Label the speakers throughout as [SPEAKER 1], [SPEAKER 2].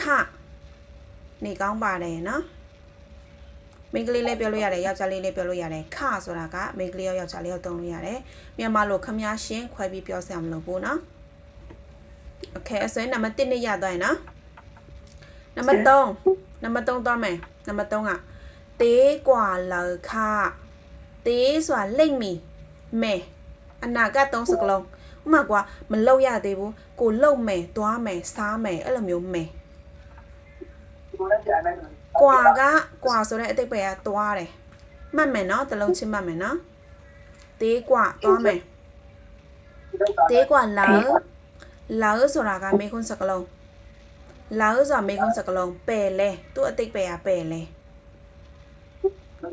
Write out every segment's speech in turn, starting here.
[SPEAKER 1] ခနေကောင်းပါတယ်နော်မိန်းကလေးလည်းပြောလို့ရတယ်ယောက်ျားလေးလည်းပြောလို့ရတယ်ခဆိုတာကမိန်းကလေးရောယောက်ျားလေးရောသုံးလို့ရတယ်မြန်မာလိုခမည်းရှင်းခွဲပြီးပြောစရာမလိုဘူးနော်โอเคအဲ့ဆိုရင်နံပါတ်1နဲ့ရသွားရင်နော်နံပါတ်3နံပါတ်3သွားမယ်နံပါတ်3ကတေးกว่าလခတေးဆိုတာလိမ့်မီမဲအနာက3စကလုံးဥပမာကွာမလောက်ရသေးဘူးကိုလုံမယ်သွားမယ်စားမယ်အဲ့လိုမျိုးမယ် ကျွန်တော်လည်းပြန်လိုက်တော့ကွာကကွာဆိုတဲ့အတိတ်ပဲကသွားတယ်မှတ်မယ်နော်တလုံးချင်းမှတ်မယ်နော်သေးကွာသွားမယ်သေးကွာလာလာဆိုတာကမေခွန်းစကလုံးလာဆိုတာမေခွန်းစကလုံးပယ်လဲသူ့အတိတ်ပဲကပယ်လဲ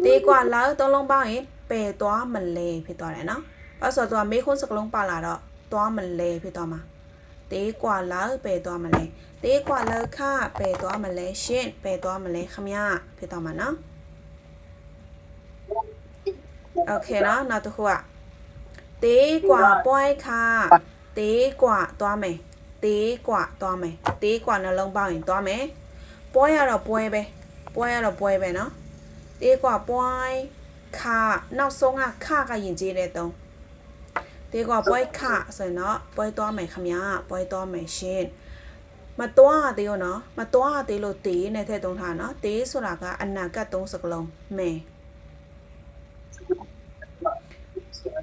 [SPEAKER 1] သေးကွာလာသုံးလုံးပေါင်းရင်ပယ်သွားမလဲဖြစ်သွားတယ်နော်အဲ့ဆိုတော့သူကမေခွန်းစကလုံးပါလာတော့သွားမလဲဖြစ်သွားမှာ တေးกว่าလာပယ်သွားမလဲ တေးกว่าလခပယ်သွားမလဲရှင့်ပယ်သွားမလဲခမရဖြစ်သွားမှာနော်โอเคနော်နောက်တစ်ခုကတေးกว่าပွိုင်းခတေးกว่าသွားမယ်တေးกว่าသွားမယ်တေးกว่าနှလုံးပေါင်းရင်သွားမယ်ပွိုင်းရတော့ပွဲပဲပွိုင်းရတော့ပွဲပဲနော်တေးกว่าပွိုင်းခနောက်ဆုံးကခကယဉ်ကျေးတဲ့တုံး တေကွာပွဲခဆိုရင်တော့ပွဲသွားမယ်ခမညာပွဲသွားမယ်ရှင်မသွားသေးရောနော်မသွားသေးလို့တေးနဲ့ထည့်သုံးထားနော်တေးဆိုတာကအနာကတ်သုံးစကလုံးမယ်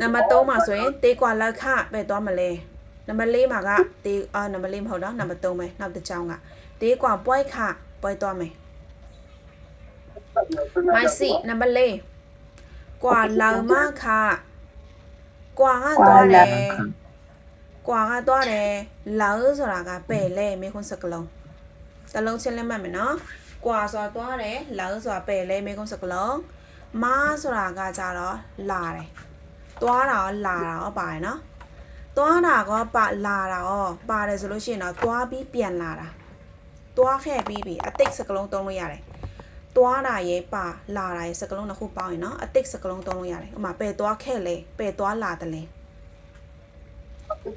[SPEAKER 1] နံပါတ်3မှာဆိုရင်တေးကွာလက်ခပဲသွားမလဲနံပါတ်4မှာကတေးအာနံပါတ်4မဟုတ်တော့နံပါတ်3ပဲနောက်တစ်ချောင်းကတေးကွာပွဲခပွဲသွားမယ်မိုက်စီနံပါတ်4ကွာလာမခ ကွာကသွားတယ် กว่าကသွားတယ်လောင်းဆိုတာကပယ်လဲမေခွန်းစကလုံးတလုံးချင်းလက်မှတ်မယ်နော်กว่าဆိုတာသွားတယ်လောင်းဆိုတာပယ်လဲမေခွန်းစကလုံးမားဆိုတာကကြတော့လာတယ်သွားတာရောလာတာရောပါတယ်နော်သွားတာကပါလာတာရောပါတယ်ဆိုလို့ရှိရင်တော့သွားပြီးပြန်လာတာသွားခဲ့ပြီးပြီအတိတ်စကလုံးသုံးလို့ရတယ် သွားတာရဲပါလာတာရဲစကလုံးတစ်ခုပေါင်းရင်နော်အတိတ်စကလုံးသုံးလို့ရတယ်ဥပမာပယ်သွားခဲ့လဲပယ်သွားလာတယ်လဲ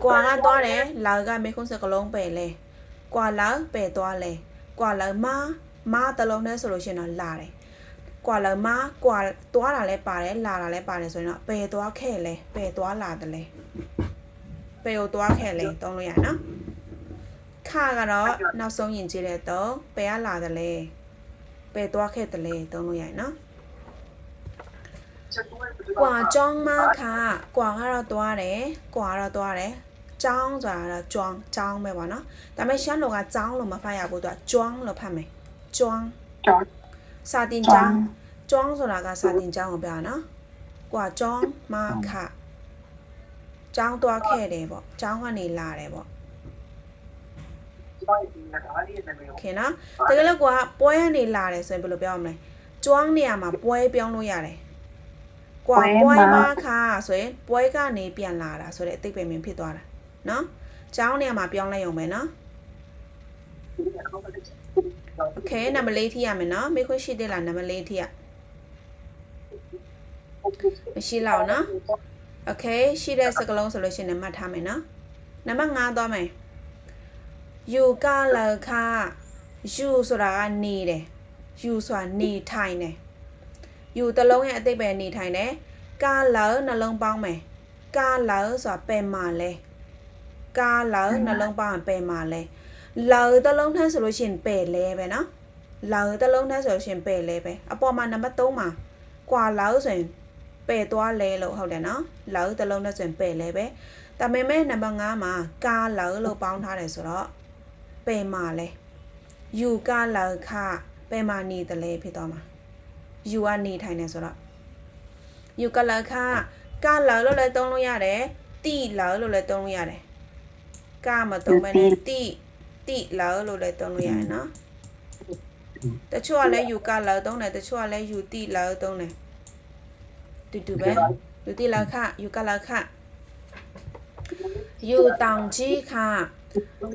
[SPEAKER 1] ကွာကသွားတယ်လာကမေခုံးစကလုံးပယ်လဲကွာလာပယ်သွားလဲကွာလာမမတလုံးနဲ့ဆိုလို့ရှိရင်တော့လာတယ်ကွာလာမကွာသွားတာလဲပါတယ်လာတာလဲပါတယ်ဆိုရင်တော့ပယ်သွားခဲ့လဲပယ်သွားလာတယ်လဲပယ်ကိုသွားခဲ့လဲသုံးလို့ရနော်ခါကတော့နောက်ဆုံးယဉ်ကျေးတဲ့တော့ပယ်ရလာတယ်လဲ ပယ်သွားခဲ့တယ်လဲတုံးလို့ရနော် กว่าจ้องมากค่ะกว่าကတော့သွားတယ်กว่าတော့သွားတယ်ကျောင်းဆိုတာတော့ကျွမ်းကျောင်းပဲပေါ့နော်ဒါပေမဲ့ရှမ်းလိုကကျောင်းလို့မဖတ်ရဘူးသူကကျွမ်းလို့ဖတ်မယ်ကျွမ်း
[SPEAKER 2] ကျောင်း
[SPEAKER 1] စာတင်ကျောင်းကျွမ်းဆိုတာကစာတင်ကျောင်းကိုပြောတာနော်กว่าจ้องมากค่ะကျောင်းသွားခဲ့တယ်ပေါ့ကျောင်းကနေလာတယ်ပေါ့ โอเคနော်တကယ်လို့กว่าပွဲကနေလာတယ်ဆိုရင်ဘယ်လိုပြောရမလဲကျွမ်းနေရာမှာပွဲပြောင်းလို့ရတယ် กว่าပွဲမှာခါဆိုရင်ပွဲကနေပြန်လာတာဆိုတဲ့အသိပယ်မြင်ဖြစ်သွားတာနော်။ကျောင်းနေရာမှာပြောင်းလိုက်ရုံပဲနော်။ Okay နံပါတ်၄ထိရမယ်နော်။မေခွင့်ရှိသေးလားနံပါတ်၄ထိရ။မရှိလောက်နော်။ Okay ရှိတဲ့စကလုံးဆိုလို့ရှိရင်မှတ်ထားမယ်နော်။နံပါတ်5သွားမယ်။ you ကလခ you ဆိုတာကနေတယ်။ you ဆိုတာနေထိုင်တယ်။ you တလုံးရဲ့အတိတ်ပဲနေထိုင်တယ်။ကာလနှလုံးပေါင်းမယ်။ကာလဆိုတာပယ်မာလဲ။ကာလနှလုံးပေါင်းရင်ပယ်မာလဲ။လောတလုံးထမ်းဆိုလို့ရှိရင်ပယ်လဲပဲနော်။လောတလုံးထမ်းဆိုလို့ရှိရင်ပယ်လဲပဲ။အပေါ်မှာနံပါတ်3မှာကွာလောဆိုရင်ပယ်သွားလဲလို့ဟုတ်တယ်နော်။လောတလုံးနဲ့ဆိုရင်ပယ်လဲပဲ။ဒါပေမဲ့နံပါတ်5မှာကာလလို့ပေါင်းထားတယ်ဆိုတော့ ပယ်မာလဲ။ you ကာလခပယ်မာနေတယ်လဲဖြစ်သွားမှာ။ you ကနေထိုင်နေဆိုတော့ you ကလခကလာလို့လည်းသုံးလို့ရတယ်တိလာလို့လည်းသုံးလို့ရတယ်ကမသုံးမဲနဲ့တိတိလာလို့လည်းသုံးလို့ရတယ်နော်တချို့ကလည်း you ကလာသုံးတယ်တချို့ကလည်း you တိလာသုံးတယ်တူတူပဲ you တိလာခ you ကလာခ you တောင်ကြီးခ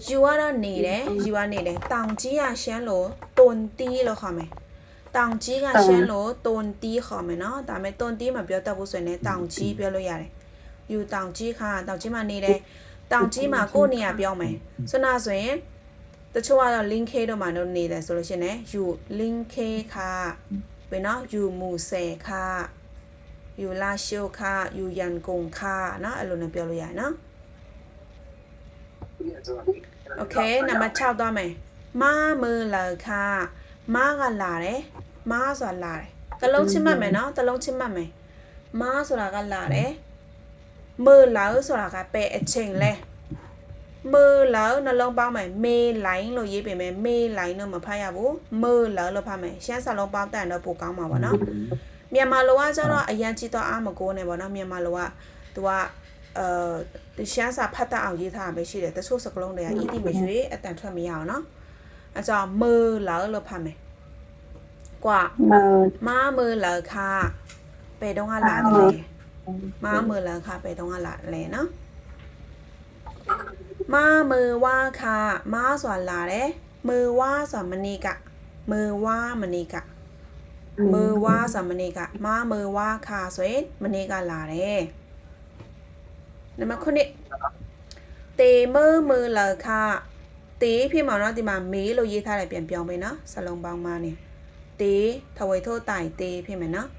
[SPEAKER 1] ယူကတော့နေတယ်ယူကနေတယ်တောင်ကြီးကရှမ်းလို့တွန်တီးလို့ခေါ်မယ်တောင်ကြီးကရှမ်းလို့တွန်တီးခေါ်မယ်နော်ဒါပေမဲ့တွန်တီးမပြောတတ်ဘူးဆိုရင်လည်းတောင်ကြီးပြောလို့ရတယ်ယူတောင်ကြီးခါတောင်ကြီးမှာနေတယ်တောင်ကြီးမှာကိုယ့်နေရာပြောမယ်ဆိုတော့ဆိုရင်တချို့ကတော့ link k တော့မှတော့နေတယ်ဆိုလို့ရှိရင်လည်းယူ link k ခါဘယ်နော်ယူမူဆယ်ခါယူလာရှိုခါယူရန်ကုန်ခါနော်အဲ့လိုနဲ့ပြောလို့ရတယ်နော် โอเคနံပါတ်6သွားမယ်မာမလာခါမာကလာတယ်မာဆိုတာလာတယ်တလုံးချင်းမှတ်မယ်နော်တလုံးချင်းမှတ်မယ်မာဆိုတာကလာတယ်မလာဆိုတာကပဲအချိန်လဲမလာနှလုံးပေါင်းမယ်မေလိုင်းလို့ရေးပြင်မယ်မေလိုင်းတော့မဖတ်ရဘူးမလာလို့ဖတ်မယ်ရှမ်းစာလုံးပေါင်းတန်တော့ပိုကောင်းမှာပါနော်မြန်မာလိုကကျတော့အရန်ကြည့်တော့အားမကိုးနဲ့ပေါ့နော်မြန်မာလိုကသူက အဲရှမ်းစာဖတ်တတ်အောင်ရေးထားတာပဲရှိတယ်တချို့စကလုံးတွေက ED မရွေးအတန်ထွက်မရအောင်နော်အဲကြောင့်မလာလို့ဖတ်မယ်กว่า
[SPEAKER 2] เมิน
[SPEAKER 1] ม้ามือเหลอค่ะไปตรงอะไรเลยม้ามือเหลอค่ะไปตรงอะไรเลยเนาะม้ามือว่าค่ะม้าส่วนลาเด้มือว่าส่วนมณีกะ มือว่ามณีกะ มือว่าส่วนมณีกะม้ามือว่าค่ะสวยมณีกะลาเด้ နံပါတ်9တေမมือเหลอค่ะတေးဖြစ်မှာเนาะဒီမှာမေးလို့ရေးထားတယ်ပြန်ပြောင်းပေးเนาะစလုံးပေါင်းမှာနေ တေထဝေထိုးတိုင်တေဖြစ်မယ်နော်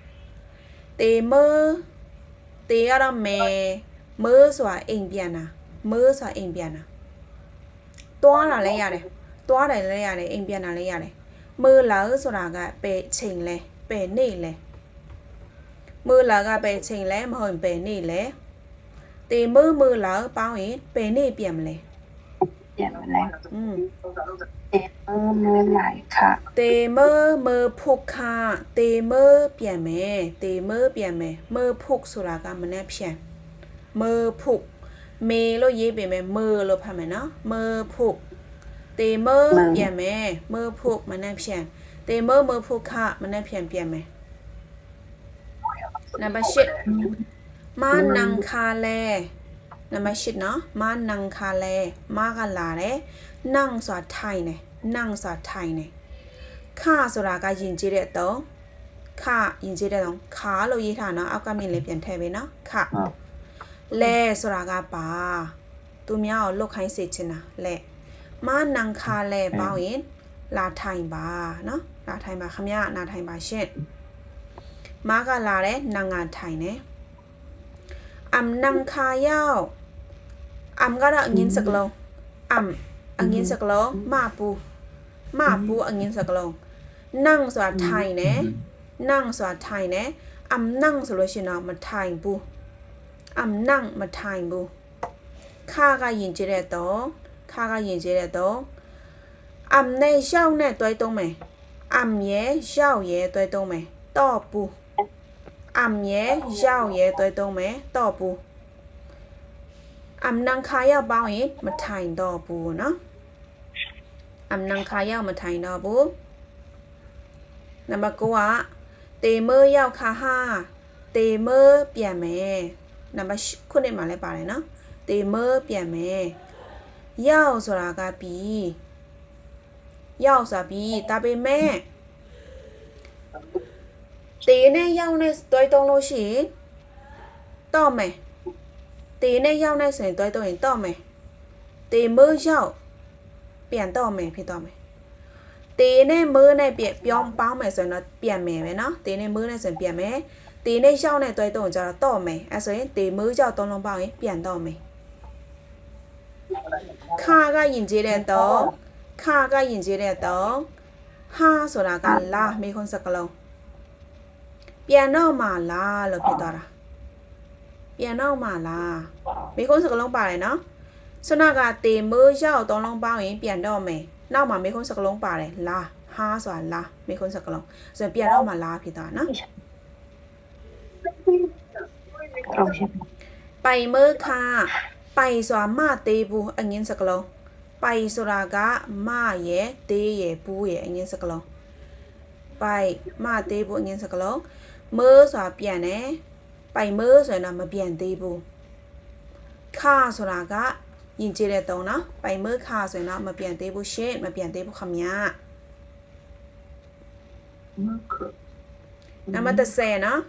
[SPEAKER 1] တေမတေကတော့မဲမဆိုတာအိမ်ပြန်တာမဆိုတာအိမ်ပြန်တာတွားတာလည်းရတယ်တွားတယ်လည်းရတယ်အိမ်ပြန်တာလည်းရတယ်မလာဆိုတာကပဲချိန်လဲပဲနေလဲမလာကပဲချိန်လဲမဟုတ်ပဲနေလဲ တေမမလောက်ပေါင်းရင်ဘယ်နေ့ပြန်မလဲ
[SPEAKER 2] ပြန်မလဲ
[SPEAKER 1] อืม
[SPEAKER 2] တေမမလိုက်ခ
[SPEAKER 1] တေမမဖုတ်ခတေမပြန်မယ်တေမပြန်မယ်မဖုတ်ဆိုတာကမနဲ့ဖြန်မဖုတ်မေလို့ရေးပေမဲ့မလို့ဖတ်မယ်နော်မဖုတ်တေမပြန်မယ်မဖုတ်မနဲ့ဖြန်တေမမဖုတ်ခမနဲ့ဖြန်ပြန်မယ်နံပါတ်8 မာနန်ခါလဲနံပါတ်၈နော်မာနန်ခါလဲမာကလာတယ်နန့်ဆိုတာထိုင်တယ်နန့်ဆိုတာထိုင်တယ်ခဆိုတာကယဉ်ကျေးတဲ့အတုံးခယဉ်ကျေးတဲ့တုံးခါလို့ရေးထားနော်အောက်ကမြင်လေးပြန်ထည့်ပေးနော်ခလဲဆိုတာကပါသူများကိုလုတ်ခိုင်းစေချင်တာလဲမနန်ခါလဲပေါင်းရင်လာထိုင်ပါနော်လာထိုင်ပါခမရနာထိုင်ပါရှင့်မကလာတဲ့နန်ငါထိုင်နေအမ်နန်ခါရောက်အမ်ကတော့အ am nang kha yao am ga ra angin sak lo am angin sak lo ma pu ma pu angin sak lo nang ဆိုတာထိုင်တယ် nang ဆိုတာထိုင်တယ် am nang ဆိုလို့ရှိရင်တော့မထိုင်ဘူး am nang မထိုင်ဘူးခါကယင်ကျတဲ့တော့ခါကယင်ကျတဲ့တော့ am နဲ့ရှောက်နဲ့တွဲတုံးမယ် am ရဲ့ရှောက်ရဲ့တွဲတုံးမယ်တော့ဘူး အမ်ရဲ့ရောက်ရဲ့တွဲသုံးမယ်တော့ဘူးအမ်နန်ခါရောက်ပေါင်းရင်မထိုင်တော့ဘူးเนาะအမ်နန်ခါရောက်မထိုင်တော့ဘူး နံပါတ်9ကတေမရောက်ခါဟာတေမပြန်မယ်နံပါတ်ခုနှစ်မှာလည်းပါတယ်နော်တေမပြန်မယ်ရောက်ဆိုတာကပြီးရောက်ဆိုတာပြီးဒါပေမဲ့ တေနဲ့ရောက်နဲ့တွဲတုံးလို့ရှိရင်တော့မယ်တေနဲ့ရောက်နဲ့ဆိုရင်တွဲတုံးရင်တော့မယ်တေမရောက်ပြန်တော့မယ်ဖြစ်တော့မယ် တေနဲ့မឺနဲ့ပြပြောင်းပေါင်းမယ်ဆိုရင်တော့ပြန်မယ်ပဲเนาะတေနဲ့မឺနဲ့ဆိုရင်ပြန်မယ်တေနဲ့ရောက်နဲ့တွဲတော့ကြတော့တော့မယ်အဲဆိုရင်တေမឺရောက်သုံးလုံးပေါင်းရင်ပြန်တော့မယ်ခါကယင်ကျေးတဲ့တော့ခါကယင်ကျေးတဲ့တော့ဟာဆိုတာကလာမေခွန်းစကလုံး ပြန်တော့မှလားလို့ဖြစ်သွားတာပြန်တော့မှလားမိခုံးစကလုံးပါတယ်နော်ဆနကတေမိုးရောက်သုံးလုံးပေါင်းရင်ပြန်တော့မယ်နောက်မှာမိခုံးစကလုံးပါတယ်လားဟာဆိုတာလားမိခုံးစကလုံးဆိုတော့ပြန်တော့မှလားဖြစ်သွားနော်ပိုင်မေခါပိုင်ဆိုတာမသေးဘူးအငင်းစကလုံးပိုင်ဆိုတာကမရဲ့သေးရဲ့ဘူးရဲ့အငင်းစကလုံးပိုင်မသေးဘူးအငင်းစကလုံး မဆိုတာပြန်တယ်ပိုင်မဆိုရင်တော့မပြန်သေးဘူးခါဆိုတာကယဉ်ကျေးတဲ့တုံးနော်ပိုင်မခါဆိုရင်တော့မပြန်သေးဘူးရှင့်မပြန်သေးဘူးခမညာနံပါတ်30နော်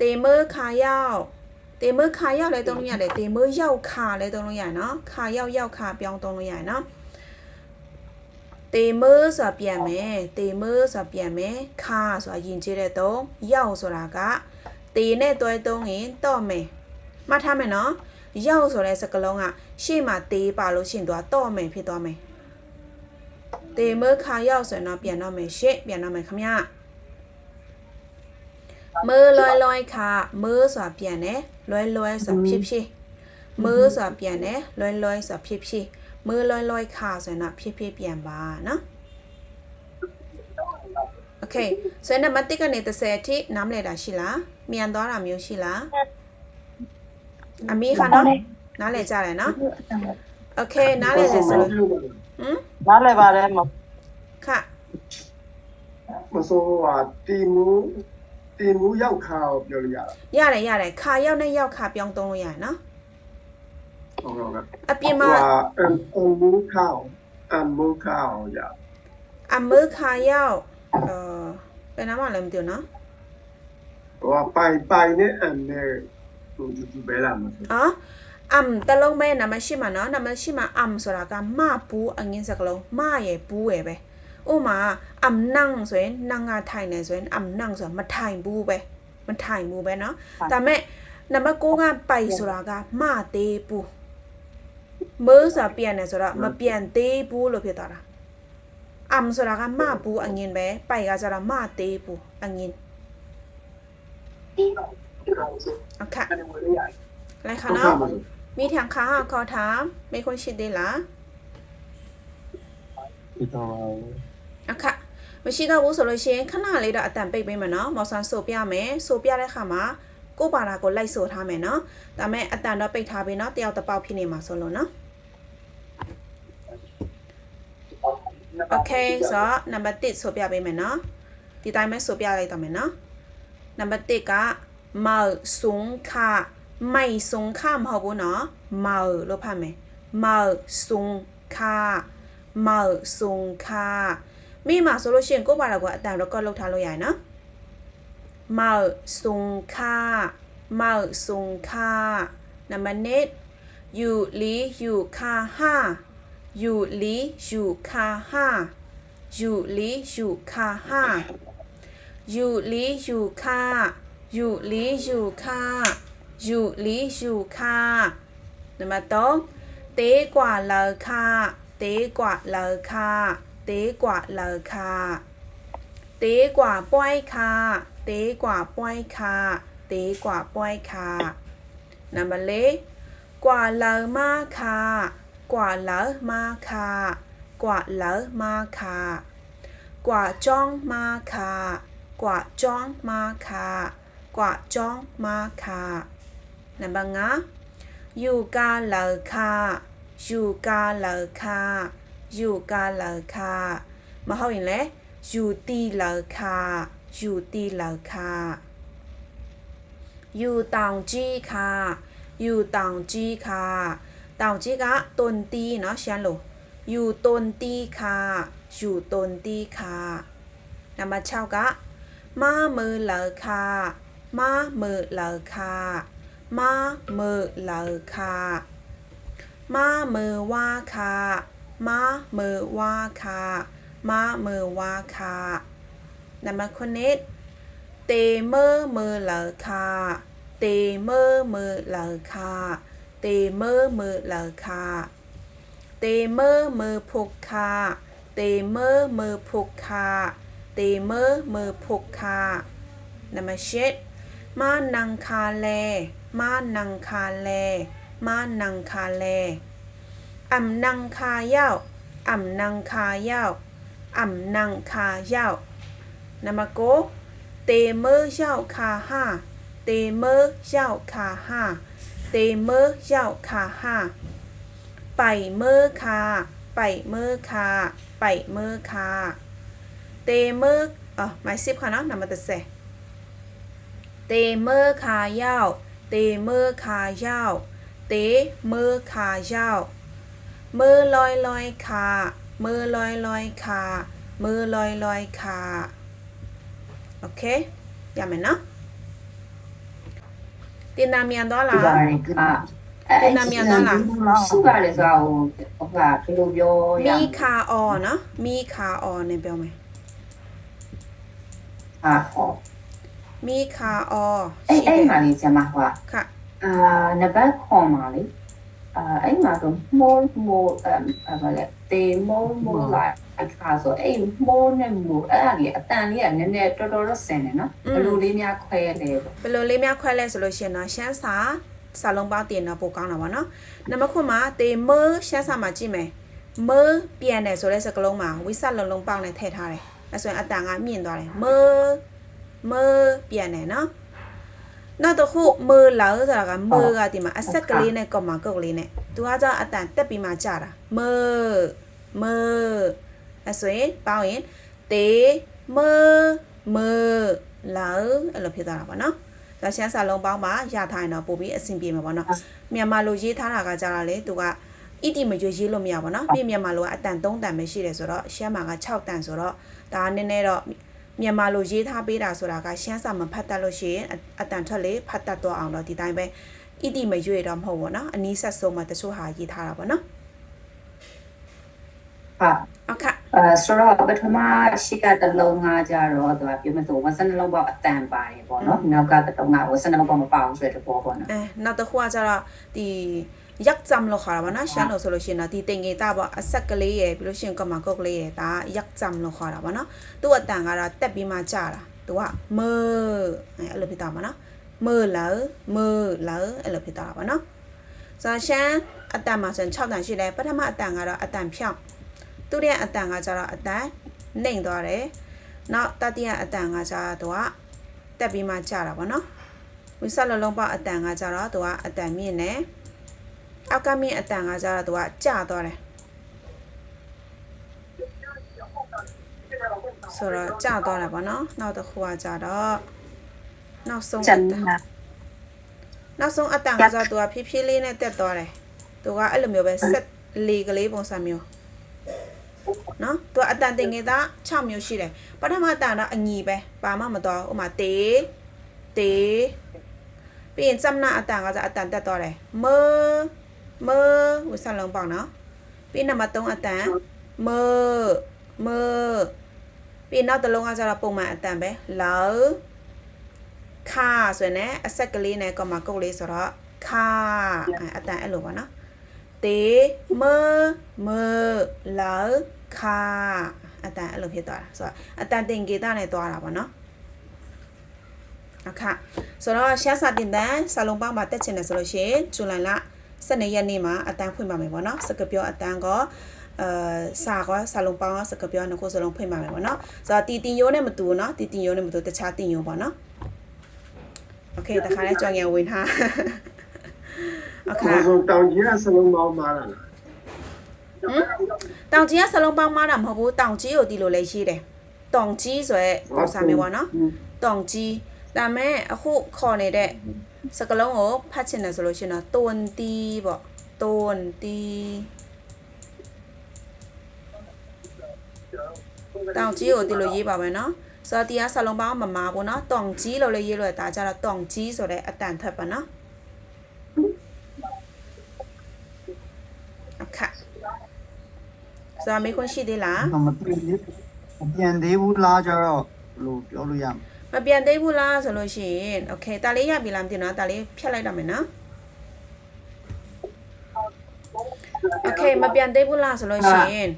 [SPEAKER 1] တေမခါရောက်တေမခါရောက်လဲသုံးလို့ရတယ်တေမရောက်ခါလဲသုံးလို့ရတယ်နော်ခါရောက်ရောက်ခါပြောင်းသုံးလို့ရတယ်နော် တေမောဆိုတာပြန်မယ်တေမောဆိုတာပြန်မယ်ခါဆိုတာယဉ်ကျေးတဲ့တုံးရောက်ဆိုတာကတေနဲ့တွဲတုံးရင်တော့မယ်မှတ်ထားမယ်နော်ရောက်ဆိုတဲ့စကားလုံးကရှေ့မှာတေးပါလို့ရှရင်တော့တော့မယ်ဖြစ်သွားမယ်တေမောခါရောက်ဆိုရင်တော့ပြန်တော့မယ်ရှေ့ပြန်တော့မယ်ခမရမေလွယ်လွယ်ခါမေဆိုတာပြန်တယ်လွယ်လွယ်ဆိုတာဖြစ်ဖြစ်မေဆိုတာပြန်တယ်လွယ်လွယ်ဆိုတာဖြစ်ဖြစ် มือลอยลอยๆขาဆိုရင်တော့ဖြည်းဖြည်းပြန်ပါနော်โอเคဆိုရင်နံပါတ်1ကနေ30အထိနားမလည်တာရှိလားမြန်သွားတာမျိုးရှိလားအမီခါနော်နားလည်ကြတယ်နော်โอเคနားလည်တယ်ဆိုလို့ဟမ်
[SPEAKER 3] နားလည်ပါတယ်မ
[SPEAKER 1] ခါ
[SPEAKER 4] မဆိုးဟာတီမူတီမူရောက်ခါကိုပြောလို့ရတာ
[SPEAKER 1] ရတယ်ရတယ်ခါရောက်နဲ့ရောက်ခါပြောင်းသုံးလို့ရတယ်နော်
[SPEAKER 4] ဟုတ်ကဲ့
[SPEAKER 1] အပြင်မှာ
[SPEAKER 4] ဟာအမ်အမ်မူခါအမ်မူခါရ
[SPEAKER 1] အမခါရောက်အော်ဘယ်နာမှလည်းမသိဘူးနော်
[SPEAKER 4] ဟိုပိုင်ပိုင်နဲ့အမ်နဲ့ဟိုဒီဒီဘဲလာမဆို
[SPEAKER 1] အော်အမ်တလုံးပဲနာမရှိမှာနော်နာမရှိမှာအမ်ဆိုတာကမပူးအငင်းစကလုံးမရဲ့ပူးရဲ့ပဲဥမာအမ်နန်းဆိုရင်နန်းကထိုင်နေဆိုရင်အမ်နန်းဆိုတာမထိုင်ဘူးပဲမထိုင်ဘူးပဲနော်ဒါမဲ့နံပါတ်6ကပိုက်ဆိုတာကမသေးဘူး မေးဆိုတာပြန်နေဆိုတော့မပြန်သေးဘူးလို့ဖြစ်သွားတာအမ်ဆိုတာကမပူးအငင်းပဲပိုက်ကကျတော့မသေးဘူးအငင်းအခါလိုက်ခါ
[SPEAKER 4] ဟုတ်
[SPEAKER 1] နော်
[SPEAKER 4] ကဲ့မဆို
[SPEAKER 1] มีทางค้าขอถามไม่คนชิดได้ละ
[SPEAKER 4] ဒီတော့
[SPEAKER 1] อะค่ะမရှိတော့ဘူးဆိုလို့ရှိရင်ခဏလေးတော့အတန်ပိတ်ပေးမယ်နော်မော်ဆန်ဆိုပြမယ်ဆိုပြတဲ့ခါမှာ ကိုပါတာကိုလိုက်ဆိုထားမယ်နော်ဒါမဲ့အတန်တော့ပိတ်ထားပြီနော်တယောက်တစ်ပေါက်ဖြစ်နေမှာဆိုလို့နော် okay ဆိုတော့ number 1ဆိုပြပေးမယ်နော်ဒီတိုင်းပဲဆိုပြလိုက်တော့မယ်နော် number 1ကမောက်ဆုံခမိုက်ဆုံခမဟုတ်ဘူးနော်မောက်လို့ဖတ်မယ်မောက်ဆုံခမောက်ဆုံခမိမှာဆိုလို့ရှိရင်ကိုပါတာကအတန် record လုပ်ထားလို့ရတယ်နော်မောက်ဆုံခ เมาสุงคานามณ์เนตอยู่ลีอยู่คาห้าอยู่ลีอยู่คาห้าอยู่ลีอยู่คาห้าอยู่ลีอยู่คาอยู่ลีอยู่คาอยู่ลีอยู่คานามเต้องเตกว่าเลอคาเตกว่าเลอคาเตกว่าเลอคาเตกว่าป้อยคาเตกว่าป้อยคา တေးกว่าป้อยค่าနံပါတ်4กว่าเลอมาค่ากว่าเลอมาค่ากว่าเลอมาค่ากว่าจ้องมาค่ากว่าจ้องมาค่ากว่าจ้องมาค่าနံပါတ်5ယူကာเลอค่าယူကာเลอค่าယူကာเลอค่าမဟုတ်ရင်လေယူတီเลอค่าယူတီเล อยู่ต่างจี้ค่ะอยู่ต่างจี้ค่ะต่างจีกะต้นตีเนาะเชียนโลอยู่ต้นตีค่ะอยู่ต้นตีค่ะนำมาเช่ากะมามือเหลอค่ะมามือเหลอค่ะมามือเหลอค่ะมามือว่าค่ะมามือว่าค่ะมามือว่าค่ะนำมาคนนี้ เตเมอมือเลอคาเตเมอมือเลอคาเตเมอมือเลอคาเตเมอมือพกคาเตเมอมือพกคาเตเมอมือพกคานำมาเช็ดมานังคาแล มานังคาแล มานังคาแลอ่ำนังคาเย้าอ่ำนังคาเย้าอ่ำนังคาเย้านามาโก เตเมอเย้าคาห้าเตเมอเย้าคาห้าเตเมอเย้าคาห้าไปเมอคาไปเมอคาไปเมอคาเตเมอเออหมายสิบค่ะเนาะนามาตะเซเตเมอร์คาเย้าเตเมอร์คาเย้าเตเมอร์คาเย้ามือลอยลอยคามือลอยลอยคามือลอยลอยคา โอเคရမယ်နော်တင်တာမြန်သွားလား
[SPEAKER 3] ဒီပါရင်က အဲ့
[SPEAKER 1] နာမည်နော်လား
[SPEAKER 3] စုပါတယ်ဆိုတော့ဟိုကဘယ်လိုပြောရ
[SPEAKER 1] မီခါအော်နော်မီခါအော်နဲ့ပြောမယ်
[SPEAKER 3] ဟာဟော
[SPEAKER 1] မီခါအော်
[SPEAKER 3] အဲ့
[SPEAKER 1] ရှိတ
[SPEAKER 3] အဲ့
[SPEAKER 1] ယ်
[SPEAKER 3] မှာလေးကျမဟော
[SPEAKER 1] ခါ
[SPEAKER 3] အာနံပါတ်ခွန်ပါလေအာအဲ့မှာတော့ more more အမ်ဘာလဲ they more more like အခါဆိုအဲ့ more နဲ့ more အဲ့ဒါကြီးအတန်လေးကနည်းနည်းတော်တော်တော့ဆင်တယ်နော်ဘယ်လိုလေးများခွဲလဲပေါ့
[SPEAKER 1] ဘယ်လိုလေးများခွဲလဲဆိုလို့ရှိရင်တော့ရှမ်းစာစာလုံးပေါင်းတင်တော့ပိုကောင်းတာပါနော်နံပါတ်ခွမှာတေမရှမ်းစာမှာကြည့်မယ်မပြန်တယ်ဆိုတဲ့စကားလုံးမှာဝိစလုံးလုံးပေါင်းနဲ့ထည့်ထားတယ်အဲဆိုရင်အတန်ကမြင့်သွားတယ်မမပြန်တယ်နော်နောက်တစ်ခုမလာဆိုတာကမကဒီမှာအဆက်ကလေးနဲ့ကောမကုတ်လေးနဲ့သူကကြောင့်အတန်တက်ပြီးမှကြာတာမမ အဲဆိုရင်ပေါင်းရင်တေမမလာအဲ့လိုဖြစ်သွားတာပါနော် ဒါရှမ်းစာလုံးပေါင်းမှာရထားရင်တော့ပို့ပြီးအဆင်ပြေမှာပေါ့နော်မြန်မာလိုရေးထားတာကကြတာလေသူက ဣတိမရွေရေးလို့မရပါတော့ပြီးမြန်မာလိုကအတန်3တန်ပဲရှိတယ်ဆိုတော့ရှမ်းမှာက6တန်ဆိုတော့ဒါနည်းနည်းတော့မြန်မာလိုရေးထားပေးတာဆိုတာကရှမ်းစာမဖတ်တတ်လို့ရှိရင်အအတန်ထွက်လေဖတ်တတ်တော့အောင်တော့ဒီတိုင်းပဲဣတိမရွေတော့မဟုတ်ဘူးเนาะအနီးဆက်ဆုံးမှာတချို့ဟာရေးထားတာပေါ့နော်
[SPEAKER 3] ဟာ
[SPEAKER 1] အခါ
[SPEAKER 3] အဲဆိုတော့ပထမရှိကတလုံးငါကြတော့သူကပြောမဆိုဝစနှလုံးပေါက်အတန်ပါတယ်ပေါ့နော်နောက်ကတလုံးငါဝစနှလုံးပေါက်မပေါအောင်ဆိုတဲ့ဘောပေါ့နော်
[SPEAKER 1] အဲနောက်တစ်ခုကကျတော့ဒီရက်ကြမ်လို့ခေါ်တာပါနော်ရှမ်းလို့ဆိုလို့ရှိရင်တော့ဒီတင်ငေတာပေါ့အဆက်ကလေးရယ်ပြီးလို့ရှိရင်ကမကုတ်ကလေးရယ်ဒါရက်ကြမ်လို့ခေါ်တာပါနော်သူ့အတန်ကတော့တက်ပြီးမှကြာတာသူကမေအဲအဲ့လိုဖြစ်တာပါနော်မေလာမေလာအဲ့လိုဖြစ်တာပါနော်ဆိုတော့ရှမ်းအတန်မှာဆိုရင်6တန်ရှိတယ်ပထမအတန်ကတော့အတန်ဖြောင်း သူ့ရဲ့အတန်ကကျတော့အတန်နှိမ်သွားတယ်နောက်တတိယအတန်ကကျတော့သူကတက်ပြီးမှကြာတာပါနော်ဝိဆက်လလုံးပေါက်အတန်ကကြတော့သူကအတန်မြင့်နေအောက်ကမြင့်အတန်ကကြတော့သူကကျသွားတယ်ဆိုတော့ကျသွားတာပေါ့နော်နောက်တစ်ခုကကြတော့နောက်ဆုံး
[SPEAKER 2] ကျ
[SPEAKER 1] အ
[SPEAKER 2] န်
[SPEAKER 1] တန်
[SPEAKER 2] နာ
[SPEAKER 1] နောက်ဆုံးအတန်ကကြတော့သူကဖြည်းဖြည်းလေးနဲ့တက်သွားတယ်သူကအဲ့လိုမျိုးပဲဆက်လေကလေးပုံစံမျိုး နော်သူကအတန်တင်ငယ်သား6မျိုးရှိတယ်ပထမအတန်တော့အညီပဲပါမမတော်ဥမာတေးတေးပြီးရင်စำနာအတန်ကကြအတန်တက်သွားတယ်မမဝစလုံးပေါက်နော်ပြီးနံပါတ်3အတန်မမပြီးနောက်တစ်လုံးကကြတော့ပုံမှန်အတန်ပဲလောခါဆိုရင်လည်းအဆက်ကလေးနဲ့ကောမကုတ်လေးဆိုတော့ခါအဲ့အတန်အဲ့လိုပါနော်တေမမလော ခါအတန်အဲ့လိုဖြစ်သွားတာဆိုတော့အတန်တင်ကေတာနဲ့သွားတာပါနော် အခါဆိုတော့ရှားစာတင်တန်းစာလုံးပေါင်းမှာတက်ချင်တယ်ဆိုလို့ရှိရင်ဇူလိုင်လ12ရက်နေ့မှာအတန်းဖွင့်ပါမယ်ပေါ့နော်စကပြောအတန်းကောအဲစာကောစာလုံးပေါင်းစကပြောနှစ်ခုစလုံးဖွင့်ပါမယ်ပေါ့နော်ဆိုတော့တီတင်ရိုးနဲ့မတူဘူးနော်တီတင်ရိုးနဲ့မတူတခြားတင်ရိုးပေါ့နော်โอเคတခါလဲကြောင်ရဝင်ထားအခါ
[SPEAKER 4] ဘယ်ဆိုတောင်ကြီးကစလုံးပေါင်းမာ တာလား
[SPEAKER 1] တောင်ကြီးကစလုံးပေါင်းမားတာမဟုတ်ဘူးတောင်ကြီးကိုဒီလိုလဲရေးတယ်တောင်ကြီးဆိုရဲပုံစံမျိုးပေါ့နော်တောင်ကြီးဒါမဲ့အခုခေါ်နေတဲ့စကလုံးကိုဖတ်ချင်တယ်ဆိုလို့ရှိရင်တော့တွန်တီပေါ့တွန်တီတောင်ကြီးကိုဒီလိုရေးပါမယ်နော်ဆိုတော့ဒီကစလုံးပေါင်းမမာဘူးနော်တောင်ကြီးလို့လည်းရေးလို့ဒါကြတော့တောင်ကြီးဆိုတဲ့အတန်ထက်ပါနော်အခါ ဆိုတော့မေးခွန်းရှိသေးလား
[SPEAKER 5] မပြန်သေးမပြန်သေးဘူးလားကြတော့ဘယ်လိုပြောလို့ရမလဲ
[SPEAKER 1] မပြန်သိဘူးလားဆိုလို့ရှိရင် okay တာလေးရပြီလားမသိနော်တာလေးဖြတ်လိုက်တော့မယ်နော် okay မပြန်သိဘူးလားဆိုလို့ရှိရင်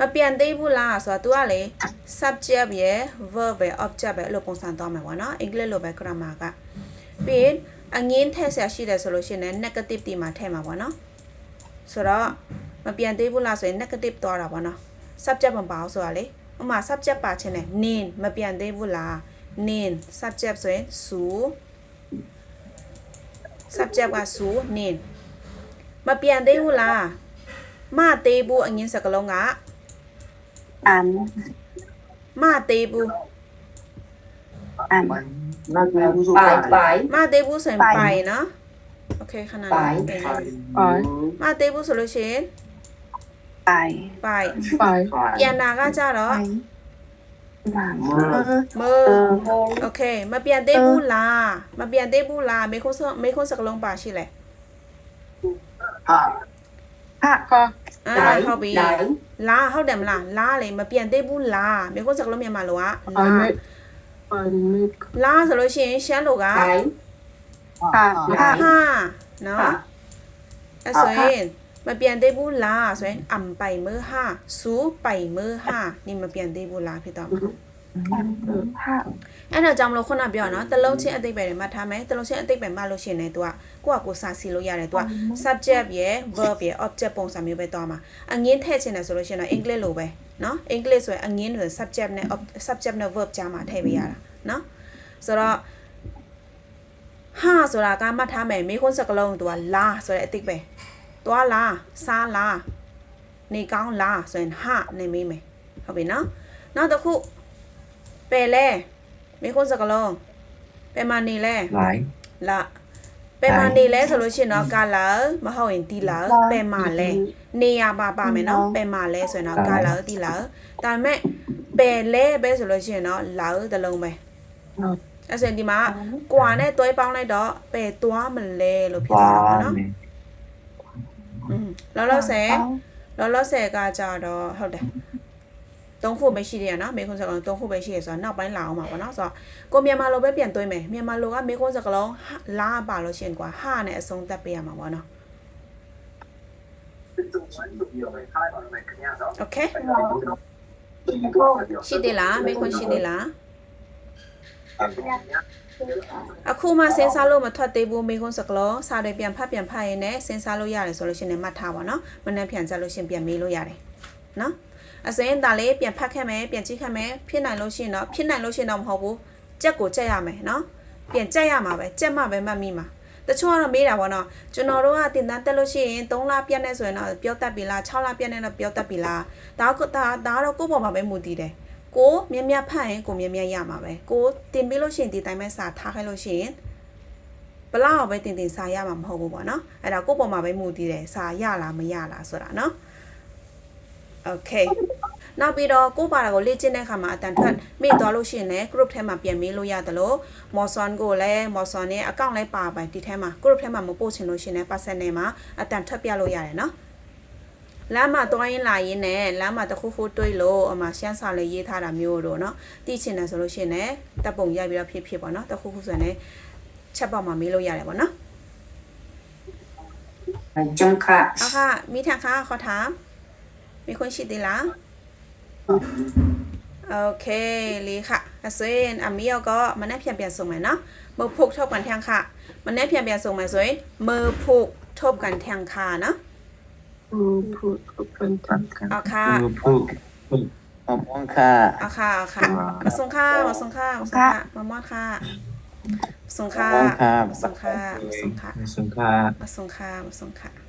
[SPEAKER 4] မ
[SPEAKER 1] ပြန်သိဘူးလားဆိုတော့ तू ကလေ subject ရယ် verb ရယ် object ပဲအဲ့လိုပုံစံသွားမှာပေါ့နော်အင်္ဂလိပ်လိုပဲ grammar ကပြီးရင် အငင်းထည့်ဆရာရှိတယ်ဆိုလို့ရှိရင်လည်း negative တီမှာထည့်မှာပေါ့နော်ဆိုတော့မပြန်သေးဘူးလားဆိုရင် negative သွားတာပေါ့နော် subject မပါဘူးဆိုတာလေဥပမာ subject ပါချင်းနဲ့နင်းမပြန်သေးဘူးလားနင်း subject ဆိုရင်စူ subject ကစူနင်းမပြန်သေးဘူးလားမသေးဘူးအငင်းစကလုံးက
[SPEAKER 2] အန်
[SPEAKER 1] မသေးဘူး
[SPEAKER 2] အန်
[SPEAKER 4] 나도ไป
[SPEAKER 3] 빠이 มา
[SPEAKER 1] เดบุสนไป
[SPEAKER 2] เนาะ
[SPEAKER 1] โอเคขนา
[SPEAKER 3] ดนั้
[SPEAKER 1] นป
[SPEAKER 4] ไง.มา
[SPEAKER 2] เด
[SPEAKER 1] บุสโลเชน
[SPEAKER 2] ไป
[SPEAKER 1] ไป
[SPEAKER 2] ไป
[SPEAKER 1] เอียนนา
[SPEAKER 2] ก็จ้า
[SPEAKER 1] เหรอ
[SPEAKER 3] Bài.
[SPEAKER 1] มือโอเค มาเปลี่ยนเดบูลา มาเปลี่ยนเดบูลาไม่
[SPEAKER 2] คุ้
[SPEAKER 1] นไม่คุ้นสักลงป่าชิเลย
[SPEAKER 4] 하.
[SPEAKER 2] Hạ. Co.
[SPEAKER 1] อ่าเขาบี đáy ลาเขาเดมล่ะลาเลย
[SPEAKER 3] มา
[SPEAKER 1] เปลี่ยนเดบูลาไม่คุ้นสักลงเมียมาหร
[SPEAKER 3] อ
[SPEAKER 1] วะ
[SPEAKER 3] ลา Panik.
[SPEAKER 1] လာဆိုလို့ရှိရင်ရှမ်းလိုက
[SPEAKER 2] Hai. Ha.
[SPEAKER 3] ဟာ Hai.
[SPEAKER 1] ဟာ နော်အဲ့ဆိုရင်မပြန်သေးဘူးလားဆိုရင်အမ်ပိုင်မဟာစူပိုင်မဟာနေမပြန်သေးဘူးလားဖြစ်တော့
[SPEAKER 2] Mhm.
[SPEAKER 1] အဲ့တော့ကြောင့်မလို့ခုနပြောနော်တလုံးချင်းအသိပ္ပယ်တွေမှတ်ထားမယ်တလုံးချင်းအသိပ္ပယ်မှတ်လို့ရှိရင်လည်း तू ကကိုယ့်အကိုစာစီလို့ရတယ် तू က subject ရယ် verb ရယ် object ပုံစံမျိုးပဲသွားမှာအငင်းထည့်ချင်တယ်ဆိုလို့ရှိရင်တော့ English လိုပဲနော် English ဆိုရင်အငင်းဆို subject နဲ့ ob- subject နဲ့ verb ကြားမှာထည့်ပေးရတာနော်ဆိုတော့ဟာဆိုတာကမှတ်ထားမယ်မိခွန်းစကလုံး तू ကလာဆိုတဲ့အသိပ္ပယ်သွားလာစားလာနေကောင်းလာဆိုရင်ဟာနေမိမယ်ဟုတ်ပြီနော်နောက်တစ်ခု ပယ်လဲမိခွန်းစကလုံးပယ်မနေလဲ
[SPEAKER 6] လိုင်း
[SPEAKER 1] လာပယ်မနေလဲဆိုလို့ရှိရင်တော့ကလာမဟုတ်ရင်တီလာပယ်မလဲနေရပါပါမယ်နော်ပယ်မလဲဆိုရင်တော့ကလာတီလာဒါပေမဲ့ပယ်လဲပဲဆိုလို့ရှိရင်တော့လာတလုံးပဲဟုတ်အဲ့ဆိုရင်ဒီမှာကွာနဲ့တွဲပေါင်းလိုက်တော့ပယ်သွားမလဲလို့ဖြစ်သွားတော့ပေါ့နော်อืมလောလောဆယ်လောလောဆယ်ကကြတော့ဟုတ်တယ် ၃ခုပဲရှိသေးရနော်မိခွန်းစကားလုံး၃ခုပဲရှိရဆိုတော့နောက်ပိုင်းလာအောင်ပါပေါ့နော်ဆိုတော့ကိုမြန်မာလိုပဲပြန်သွင်းမယ်မြန်မာလိုကမိခွန်းစကားလုံးလာပါလို့ရှင်ကွာဟာနဲ့အဆုံးသတ်ပေးရမှာပေါ့နော် Okay ရှိသေးလားမိခွန်းရှိသေးလားအခုမှစဉ်းစားလို့မထွက်သေးဘူးမိခွန်းစကလုံးစာတွေပြန်ဖတ်ပြန်ဖတ်ရင်လည်းစဉ်းစားလို့ရတယ်ဆိုလို့ရှိရင်မှတ်ထားပါနော်မနှက်ပြန်ကြလို့ရှင်ပြန်မေးလို့ရတယ် နော်အစရင်ဒါလေးပြန်ဖတ်ခဲ့မယ်ပြန်ကြည့်ခဲ့မယ်ဖြစ်နိုင်လို့ရှိရင်တော့ဖြစ်နိုင်လို့ရှိရင်တော့မဟုတ်ဘူးကြက်ကိုကြက်ရမယ်နော်ပြန်ကြက်ရမှာပဲကြက်မှပဲမှတ်မိမှာတချို့ကတော့မေးတာပေါ့နော်ကျွန်တော်တို့ကတင်တန်းတက်လို့ရှိရင်3လပြည့်နေဆိုရင်တော့ပြောတတ်ပြီလား6လပြည့်နေတော့ပြောတတ်ပြီလားဒါကဒါဒါတော့ကိုယ့်ပေါ်မှာပဲမူတည်တယ်ကိုမြက်မြက်ဖတ်ရင်ကိုမြက်မြက်ရမှာပဲကိုတင်ပြီးလို့ရှိရင်ဒီတိုင်းပဲစာထားခိုင်းလို့ရှိရင်ဘလောက်ပဲတင်တင်စာရမှာမဟုတ်ဘူးပေါ့နော်အဲ့ဒါကိုယ့်ပေါ်မှာပဲမူတည်တယ်စာရလားမရလားဆိုတာနော် Okay နောက်ပြီးတော့ကိုပါတာကိုလေ့ကျင့်တဲ့အခါမှာအတန်ထွက်မေ့သွားလို့ရှိရင်လည်း group ထဲမှာပြန်မေးလို့ရတယ်လို့ Moson ကိုလည်း Moson ရဲ့ account လည်းပါပါဒီထဲမှာ group ထဲမှာမပို့ချင်လို့ရှိရင်လည်း personal မှာအတန်ထွက်ပြလို့ရတယ်နော်လမ်းမှာတွိုင်းလာရင်းနဲ့လမ်းမှာတစ်ခုခုတွေးလို့အမှရှမ်းစာလေးရေးထားတာမျိုးတို့နော်သိချင်တယ်ဆိုလို့ရှိရင်လည်းတပ်ပုံရိုက်ပြီးတော့ဖြစ်ဖြစ်ပေါ့နော်တစ်ခုခုဆိုရင်လည်းချက်ပေါက်မှာမေးလို့ရတယ်ပေါ့နော်
[SPEAKER 3] 中卡
[SPEAKER 1] အခါမိထန်ခါခေါ်ထားมีค มีคนชิดดีละโอเคลีค่ะอาเซนอามิเอก็มันแน่เพียงเปียส่งไหมเนาะมือผูกทบกันแทงค่ะ มันแน่เพียงเปียส่งไหมสวยมือผูกทบกันแทงค่ะเนาะ
[SPEAKER 2] มือผูกทบกันแทงค่ะเาค่
[SPEAKER 1] มือผูกมะ
[SPEAKER 6] ม่วงค่ะ
[SPEAKER 1] เอาค่ะอาค่ะมาส่งค่ะมาส่งค่ะมาส่งค่ะมาม่วงค่ะส่งค่ะส่งค่ะส่งค่ะ
[SPEAKER 6] ส่ง
[SPEAKER 1] ค่ะส่งค่ะส่งค่ะ